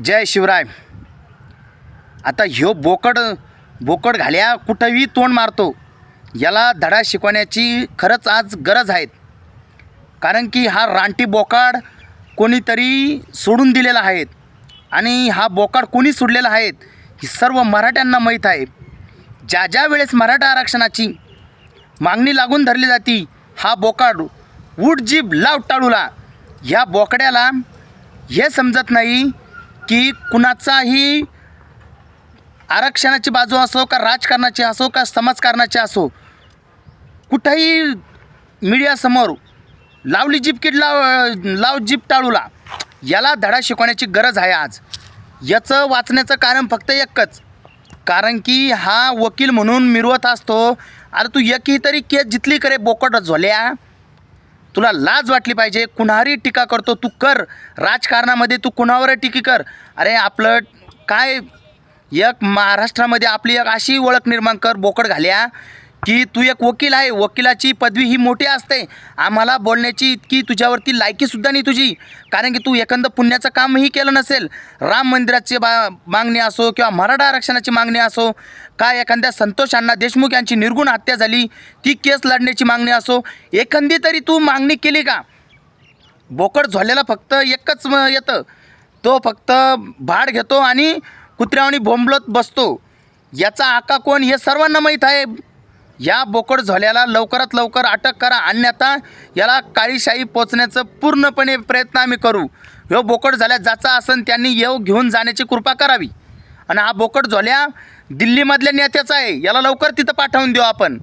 जय शिवराय. आता ह्यो बोकड बोकड घाल्या कुठंही तोंड मारतो. याला धडा शिकवण्याची खरंच आज गरज आहे. कारण की हा रानटी बोकाड कोणीतरी सोडून दिलेला आहे. आणि हा बोकाड कोणी सोडलेला आहे ही सर्व मराठ्यांना माहीत आहे. ज्या ज्या वेळेस मराठा आरक्षणाची मागणी लागून धरली जाती हा बोकाड उठ जीभ लाव टाळूला. ह्या बोकड्याला हे समजत नाही की कुणाचाही आरक्षणाची बाजू असो का राजकारणाची असो का समाजकारणाची असो कुठंही मीडियासमोर लावली जीप किड लाव लाव जीप टाळूला याला धडा शिकवण्याची गरज आहे आज. याचं वाचण्याचं कारण फक्त एकच कारण की हा वकील म्हणून मिरवत असतो. अरे तू एकही तरी केस जितली करे बोकट झोल्या. तुला लाज वाटली पाहिजे. कुणावरही टीका करतो तू कर. राजकारणामध्ये तू कुणावरही टीकी कर. अरे आपलं काय एक महाराष्ट्रामध्ये आपली एक अशी ओळख निर्माण कर बोकड घाल्या. की तू एक वकील आहे वकिलाची पदवी ही मोठी असते. आम्हाला बोलण्याची इतकी तुझ्यावरती लायकीसुद्धा नाही तुझी. कारण की तू एखादं पुण्याचं कामही केलं नसेल. राम मंदिराची बा मागणी असो किंवा मराठा आरक्षणाची मागणी असो का एखाद्या संतोष अण्णा देशमुख यांची निर्गुण हत्या झाली ती केस लढण्याची मागणी असो एखादी तरी तू मागणी केली का? बोकड झोलेला फक्त एकच म- येतं. तो फक्त भाड घेतो आणि कुत्र्यावणी बोंबलत बसतो. याचा आका कोण हे सर्वांना माहीत आहे. या बोकड झोल्याला लवकरात लवकर अटक करा. अन्यथा याला काळीशाही पोचण्याचं पूर्णपणे प्रयत्न आम्ही करू. ह्यो बोकड झाल्या जाचा असन त्यांनी येऊ घेऊन जाण्याची कृपा करावी. आणि हा बोकड झोल्या दिल्लीमधल्या नेत्याचा आहे. याला लवकर तिथं पाठवून देऊ आपण.